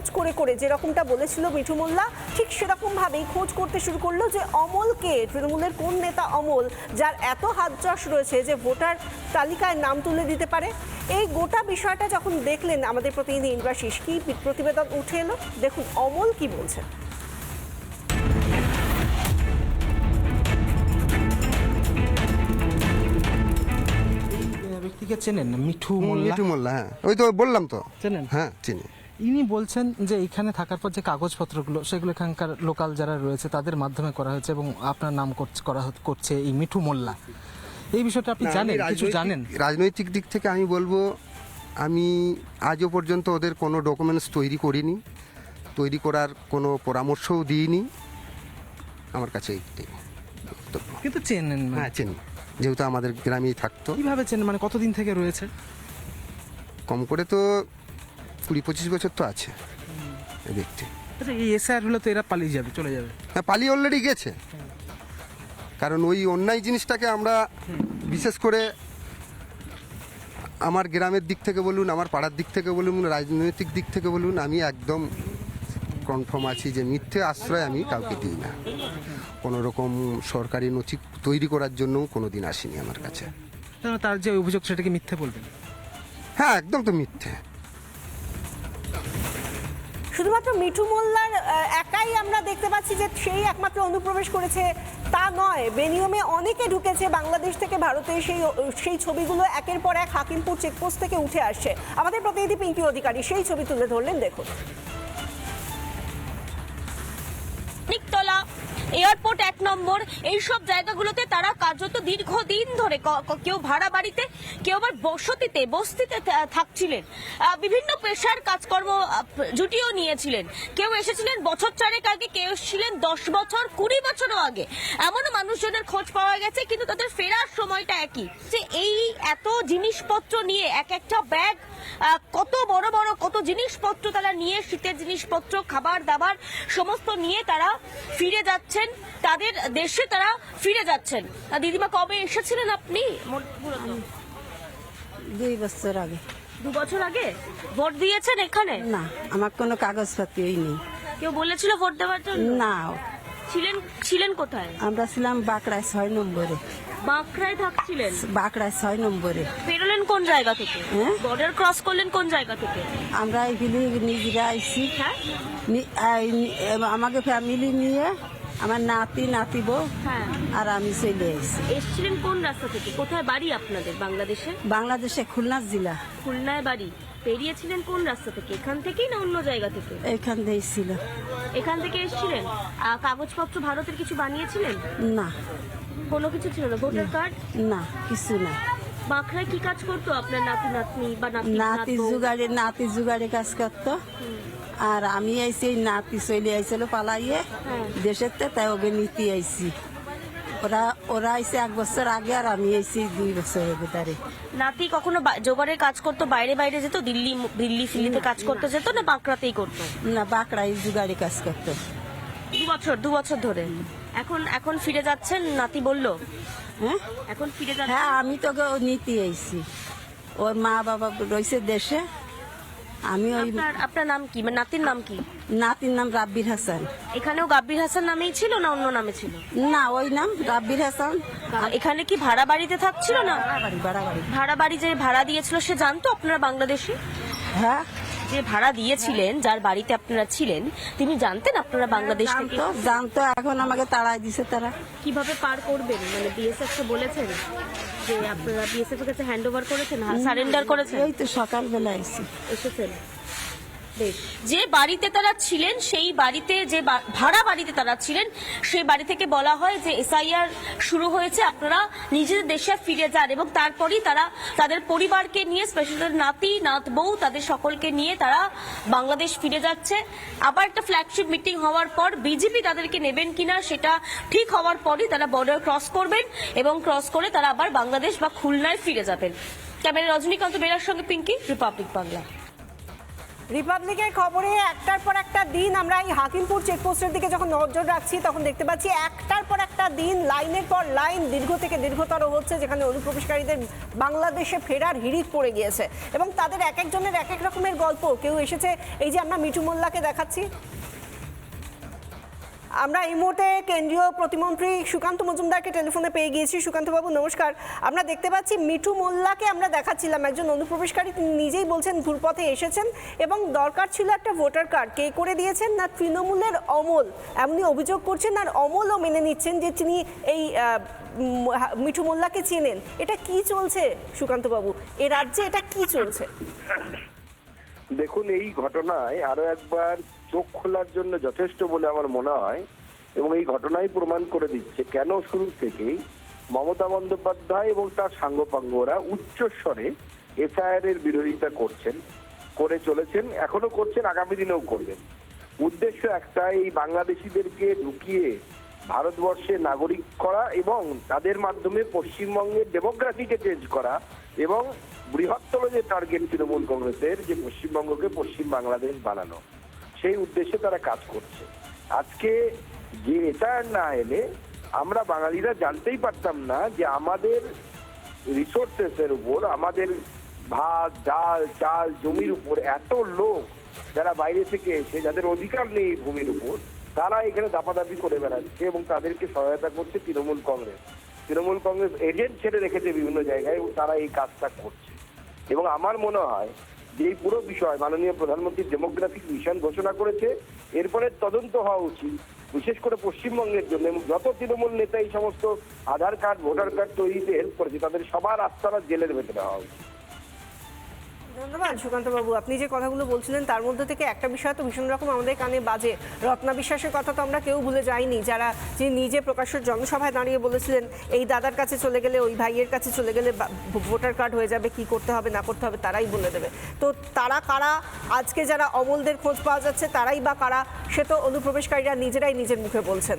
খোঁজ করে করে যেরকমটা বলেছিল মিঠু মোল্লা ঠিক সেরকম ভাবেই খোঁজ করতে শুরু করল যে অমলকে তৃণমূলের কোন নেতা অমল যার এত হাত যশ রয়েছে যে ভোটার তালিকায় নাম তুলে দিতে পারে? এই গোটা বিষয়টা যখন দেখলেন আমাদের প্রতিনিধি ইন্দ্রাশিস কি প্রতিবেদন উঠে এলো? দেখুন অমল কি বলছেন। এই ব্যক্তিকে চেনেন মিঠু মোল্লা? মিঠু মোল্লা হ্যাঁ। ওই তো বললাম তো। চেনেন? হ্যাঁ চিনি। ইনি বলছেন যে এখানে থাকার পর যে কাগজপত্রগুলো সেগুলো এখানকার লোকাল যারা রয়েছে তাদের মাধ্যমে করা হয়েছে এবং আপনার নাম করছে- করা করছে এই মিঠু মোল্লা। এই বিষয়টা আপনি জানেন কিছু জানেন? রাজনৈতিক দিক থেকে আমি বলব আমি আজও পর্যন্ত ওদের কোনো ডকুমেন্টস তৈরি করিনি তৈরি করার কোনো পরামর্শও দিইনি। আমার কাছে। কিন্তু চেনেন না। হ্যাঁ চিনি। যেহেতু আমাদের গ্রামেই থাকতো। কীভাবে চেনেন? মানে কতদিন থেকে রয়েছে? কম করে তো কুড়ি পঁচিশ বছর তো আছে। এই ব্যক্তি। আচ্ছা এই এসআর হলে তো এরা পালিয়ে যাবে চলে যাবে। হ্যাঁ পালিয়ে অলরেডি গেছে। কারণ ওই অন্যায় জিনিসটাকে আমরা বিশেষ করে আমার গ্রামের দিক থেকে বলুন আমার পাড়ার দিক থেকে বলুন রাজনৈতিক দিক থেকে বলুন আমি একদম কনফার্ম আছি যে মিথ্যে আশ্রয় আমি কাউকে দিই না। কোনো রকম সরকারি নথি তৈরি করার জন্যও কোনো দিন আসেনি আমার কাছে। তার যে অভিযোগ সেটাকে মিথ্যে বলবেন? হ্যাঁ একদম তো মিথ্যে। শুধুমাত্র মিঠু মোল্লার একাই আমরা দেখতে পাচ্ছি যে সেই একমাত্র অনুপ্রবেশ করেছে তা নয়। বেনিয়মে অনেকে ঢুকেছে বাংলাদেশ থেকে ভারতে, সেই সেই ছবিগুলো একের পর এক হাকিমপুর চেকপোস্ট থেকে উঠে আসছে। আমাদের প্রতিনিধি পিঙ্কি অধিকারী সেই ছবি তুলে ধরলেন, দেখুন। এয়ারপোর্ট এক নম্বর। এইসব জায়গাগুলোতে তারা কার্যত দীর্ঘদিন ধরে কেউ ভাড়া বাড়িতে, কেউ আবার বসতিতে, বস্তিতে থাকছিলেন। বিভিন্ন পেশার কাজকর্ম জুটিও নিয়েছিলেন। কেউ এসেছিলেন বছর চারেক আগে, কেউ এসেছিলেন দশ বছর, কুড়ি বছরও আগে। এমনও মানুষজনের খোঁজ পাওয়া গেছে, কিন্তু তাদের ফেরার সময়টা একই। যে এই এত জিনিসপত্র নিয়ে এক একটা ব্যাগ কত বড় বড় কত জিনিসপত্র তারা নিয়ে শীতের জিনিসপত্র খাবার দাবার সমস্ত নিয়ে তারা ফিরে যাচ্ছেন। তাদের দেশে তারা ফিরে যাচ্ছেন। দিদিমা কবে এসেছিলেন আপনি? দুই বছর আগে। দু বছর আগে? ভোট দিয়েছেন এখানে? না আমার কোনো কাগজপত্রই নেই। কেউ বলেছিল ভোট দেওয়ার জন্য? না ছিলেন ছিলেন কোথায়? আমরা ছিলাম বাঁকড়ায় ছয় নম্বরে। বাঁকড়ায় থাকছিলেন? বাঁকড়ায় ছয় নম্বরে। বেরোলেন কোন জায়গা থেকে? হ্যাঁ? বর্ডার ক্রস করলেন কোন জায়গা থেকে? আমরা এগুলি নিজেরা আইসি হ্যাঁ? নি- আই- নি- আমাকে ফ্যামিলি নিয়ে আমার নাতি নাতিব হ্যাঁ। আর আমি চলে আইসি এসছিলেন কোন রাস্তা থেকে? কোথায় বাড়ি আপনাদের বাংলাদেশে? বাংলাদেশে খুলনা জেলা। খুলনায় বাড়ি? পেরিয়েছিলেন কোন রাস্তা থেকে? এখান থেকেই না অন্য জায়গা থেকে? এখান দিয়ে ছিল। এখান থেকে এসেছিলেন? আর কাগজপত্র ভারতের কিছু বানিয়েছিলেন? না। কোনো কিছু ছিল না? Voter card? না কিছু না। বাঁকড়ায় কি কাজ করতো আপনার নাতি নাতনি বা নাতি নাতি? জুগাড়ে নাতি জুগাড়ে কাজ করতো। আর আমি আইসি এই নাতি চলে আইছিল পালাইয়ে। হ্যাঁ। দেশের তে তাই ওকে নিতে আইসি ওরা ওরা আইসে এক বছর আগে আর আমি আইসি দুই বছর হয়ে ভেতরে নাতি কখনো জোগাড়ের কাজ করতো বাইরে বাইরে যেত দিল্লি দিল্লি ফিল্লিতে কাজ করতে যেত না বাঁকড়াতেই করতো? না বাঁকড়াই জুগাড়ে কাজ করতো। দু বছর দু বছর ধরে। এখন এখন ফিরে যাচ্ছেন? নাতি বলল। হ্যাঁ? এখন ফিরে যাচ্ছেন? হ্যাঁ আমি তোকে নিতে আইসি ওর মা বাবা রয়েছে দেশে। আমি ওই আপনার আপনার নাম কি? মানে নাতির নাম কি? নাতির নাম রাব্বির হাসান। এখানেও গাব্বির হাসান নামেই ছিল না অন্য নামে ছিল? না ওই নাম রাব্বির হাসান। এখানে কি ভাড়া বাড়িতে থাকছিল না? বাড়াবাড়ি বাড়াবাড়ি ভাড়া বাড়ি যে ভাড়া দিয়েছিল সে জানতো আপনারা বাংলাদেশে? হ্যাঁ। যে ভাড়া দিয়েছিলেন যার বাড়িতে আপনারা ছিলেন তিনি জানতেন আপনারা বাংলাদেশ থেকে? জানতো জানতো এখন আমাকে তাড়াই দিছে তারা। কীভাবে পার করবেন? মানে বিএসএফ বলেছেন? যে আপনারা বিএসএফ এর কাছে হ্যান্ড ওভার করেছেন সারেন্ডার করেছেন? এই তো সকালবেলা এসে এসেছেন? যে বাড়িতে তারা ছিলেন, সেই বাড়িতে যে ভাড়া বাড়িতে তারা ছিলেন, সেই বাড়ি থেকে বলা হয় যে এসআইআর শুরু হয়েছে, আপনারা নিজেদের দেশে ফিরে যান এবং তারপরই তারা তাদের পরিবারকে নিয়ে স্পেশাল নাতি, নাত বউ, তাদের সকলকে নিয়ে তারা বাংলাদেশ ফিরে যাচ্ছে। আবার একটা ফ্ল্যাগশিপ মিটিং হওয়ার পর বিজেপি তাদেরকে নেবেন কিনা, সেটা ঠিক হওয়ার পরই তারা বর্ডার ক্রস করবেন এবং ক্রস করে তারা আবার বাংলাদেশ বা খুলনায় ফিরে যাবেন। ক্যামেরা রজনীকান্ত বেরার সঙ্গে পিঙ্কি রিপাবলিক বাংলা রিপাবলিকের খবরে একটার পর একটা দিন, আমরা এই হাকিমপুর চেকপোস্টের দিকে যখন নজর রাখছি, তখন দেখতে পাচ্ছি একটার পর একটা দিন, লাইনের পর লাইন, দীর্ঘ থেকে দীর্ঘতর হচ্ছে, যেখানে অনুপ্রবেশকারীদের বাংলাদেশে ফেরার হিড়িক পড়ে গিয়েছে। এবং তাদের এক একজনের এক এক রকমের গল্প। কেউ এসেছে, এই যে আমরা মিঠু মোল্লাকে দেখাচ্ছি। আমরা এই মুহূর্তে কেন্দ্রীয় প্রতিমন্ত্রী সুকান্ত মজুমদারকে টেলিফোনে পেয়ে গিয়েছি। সুকান্তবাবু, নমস্কার। আমরা দেখতে পাচ্ছি মিঠু মোল্লাকে আমরা দেখাচ্ছিলাম। একজন অনুপ্রবেশকারী, তিনি নিজেই বলছেন ঘুরপথে এসেছেন এবং দরকার ছিল একটা ভোটার কার্ড। কে করে দিয়েছেন? না, তৃণমূলের অমল। এমনি অভিযোগ করছেন আর অমলও মেনে নিচ্ছেন যে তিনি এই মিঠু মোল্লাকে চেনেন। এটা কি চলছে, সুকান্তবাবু? এ রাজ্যে এটা কি চলছে? দেখুন, এই ঘটনায় আরও একবার চোখ খোলার জন্য যথেষ্ট বলে আমার মনে হয় এবং এই ঘটনাই প্রমাণ করে দিচ্ছে কেন শুরু থেকেই মমতা বন্দ্যোপাধ্যায় এবং তার সাঙ্গপাঙ্গরা উচ্চস্বরে এসআইআর এর বিরোধিতা করছেন, করে চলেছেন, এখনও করছেন, আগামী দিনেও করবেন। উদ্দেশ্য একটা এই বাংলাদেশিদেরকে ঢুকিয়ে ভারতবর্ষে নাগরিক করা এবং তাদের মাধ্যমে পশ্চিমবঙ্গের ডেমোগ্রাফিকে চেঞ্জ করা এবং বৃহত্তর যে টার্গেট তৃণমূল কংগ্রেসের, যে পশ্চিমবঙ্গকে পশ্চিম বাংলাদেশ বানানো। সেই উদ্দেশ্যে তারা কাজ করছে। আজকে যে এটা না এলে আমরা বাঙালিরা জানতেই পারতাম না যে আমাদের রিসোর্সেস এর উপর, আমাদের ভাত, ডাল, চাল জমির উপর এত লোক যারা বাইরে থেকে এসে, যাদের অধিকার নেই ভূমির উপর, তারা এখানে দাপাদাপি করে বেড়াচ্ছে এবং তাদেরকে সহায়তা করছে তৃণমূল কংগ্রেস। তৃণমূল কংগ্রেস এজেন্ট ছেড়ে রেখেছে বিভিন্ন জায়গায় এবং তারা এই কাজটা করছে। এবং আমার মনে হয় যে পুরো বিষয় মাননীয় প্রধানমন্ত্রী ডেমোগ্রাফিক মিশন ঘোষণা করেছে, এরপরে তদন্ত হওয়া উচিত, বিশেষ করে পশ্চিমবঙ্গের জন্য। এবং যত তৃণমূল নেতা এই সমস্ত আধার কার্ড, ভোটার কার্ড তৈরিতে হেল্প করেছে, তাদের সবার আস্থারা জেলের ভেতরে হওয়া উচিত। ধন্যবাদ, সুকান্তবাবু। আপনি যে কথাগুলো বলছিলেন, তার মধ্যে থেকে একটা বিষয় তো ভীষণ রকম আমাদের কানে বাজে। রত্না বিশ্বাসের কথা তো আমরা কেউ ভুলে যাইনি। যারা যে নিজে প্রকাশ্য জনসভায় দাঁড়িয়ে বলেছিলেন, এই দাদার কাছে চলে গেলে, ওই ভাইয়ের কাছে চলে গেলে ভোটার কার্ড হয়ে যাবে, কি করতে হবে, না করতে হবে, তারাই বলে দেবে। তো তারা কারা? আজকে যারা অমলদের খোঁজ পাওয়া যাচ্ছে, তারাই বা কারা? সে তো অনুপ্রবেশকারীরা নিজেরাই নিজের মুখে বলছেন।